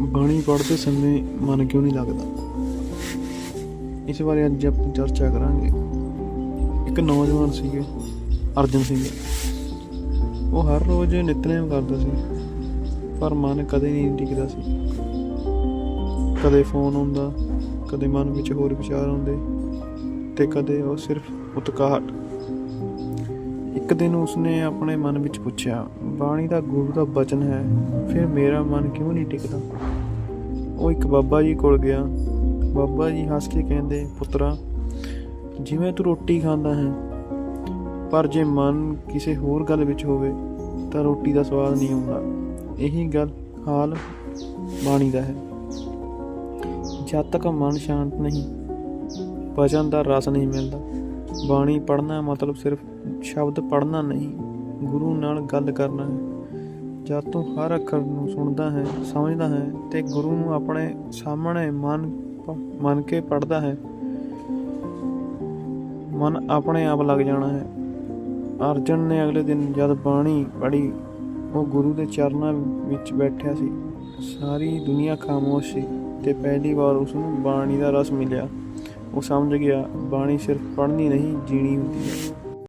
ਬਾਣੀ ਪੜ੍ਹਦੇ ਸਮੇਂ ਮਨ ਕਿਉਂ ਨਹੀਂ ਲੱਗਦਾ? ਇਸ ਬਾਰੇ ਅੱਜ ਆਪਾਂ ਚਰਚਾ ਕਰਾਂਗੇ। ਇੱਕ ਨੌਜਵਾਨ ਸੀਗੇ, ਅਰਜਨ ਸਿੰਘ। ਉਹ ਹਰ ਰੋਜ਼ ਨਿਤਨੇਮ ਕਰਦਾ ਸੀ, ਪਰ ਮਨ ਕਦੇ ਨਹੀਂ ਟਿਕਦਾ ਸੀ। ਕਦੇ ਫੋਨ ਆਉਂਦਾ, ਕਦੇ ਮਨ ਵਿੱਚ ਹੋਰ ਵਿਚਾਰ ਆਉਂਦੇ ਤੇ ਕਦੇ ਉਹ ਸਿਰਫ ਉਤਕਾਹਟ। ਇੱਕ ਦਿਨ ਉਸਨੇ ਆਪਣੇ ਮਨ ਵਿੱਚ ਪੁੱਛਿਆ, ਬਾਣੀ ਦਾ ਗੁਰੂ ਦਾ ਬਚਨ ਹੈ, ਫਿਰ ਮੇਰਾ ਮਨ ਕਿਉਂ ਨਹੀਂ ਟਿਕਦਾ? ਉਹ ਇੱਕ ਬਾਬਾ ਜੀ ਕੋਲ ਗਿਆ। ਬਾਬਾ ਜੀ ਹੱਸ ਕੇ ਕਹਿੰਦੇ, ਪੁੱਤਰਾ, ਜਿਵੇਂ ਤੂੰ ਰੋਟੀ ਖਾਂਦਾ ਹੈ, ਪਰ ਜੇ ਮਨ ਕਿਸੇ ਹੋਰ ਗੱਲ ਵਿੱਚ ਹੋਵੇ, ਤਾਂ ਰੋਟੀ ਦਾ ਸਵਾਦ ਨਹੀਂ ਆਉਂਦਾ। ਇਹੀ ਗੱਲ ਹਾਲ ਬਾਣੀ ਦਾ ਹੈ। ਜਦ ਤੱਕ ਮਨ ਸ਼ਾਂਤ ਨਹੀਂ ਭਜਨ ਦਾ ਰਸ ਨਹੀਂ ਮਿਲਦਾ। ਬਾਣੀ ਪੜ੍ਹਨਾ ਮਤਲਬ ਸਿਰਫ ਸ਼ਬਦ ਪੜ੍ਹਨਾ ਨਹੀਂ, ਗੁਰੂ ਨਾਲ ਗੱਲ ਕਰਨਾ ਹੈ। ਜਦ ਤੂੰ ਹਰ ਅੱਖਰ ਨੂੰ ਸੁਣਦਾ ਹੈ, ਸਮਝਦਾ ਹੈ ਤੇ ਗੁਰੂ ਨੂੰ ਆਪਣੇ ਸਾਹਮਣੇ ਮਨ ਮੰਨ ਕੇ ਪੜ੍ਹਦਾ ਹੈ, ਮਨ ਆਪਣੇ ਆਪ ਲੱਗ ਜਾਣਾ ਹੈ। ਅਰਜਨ ਨੇ ਅਗਲੇ ਦਿਨ ਜਦ ਬਾਣੀ ਪੜ੍ਹੀ, ਉਹ ਗੁਰੂ ਦੇ ਚਰਨਾਂ ਵਿੱਚ ਬੈਠਿਆ ਸੀ। ਸਾਰੀ ਦੁਨੀਆ ਖਾਮੋਸ਼ ਸੀ ਤੇ ਪਹਿਲੀ ਵਾਰ ਉਸ ਨੂੰ ਬਾਣੀ ਦਾ ਰਸ ਮਿਲਿਆ। ਉਹ ਸਮਝ ਗਿਆ ਬਾਣੀ ਸਿਰਫ ਪੜ੍ਹਨੀ ਨਹੀਂ ਜੀਣੀ ਹੁੰਦੀ ਹੈ।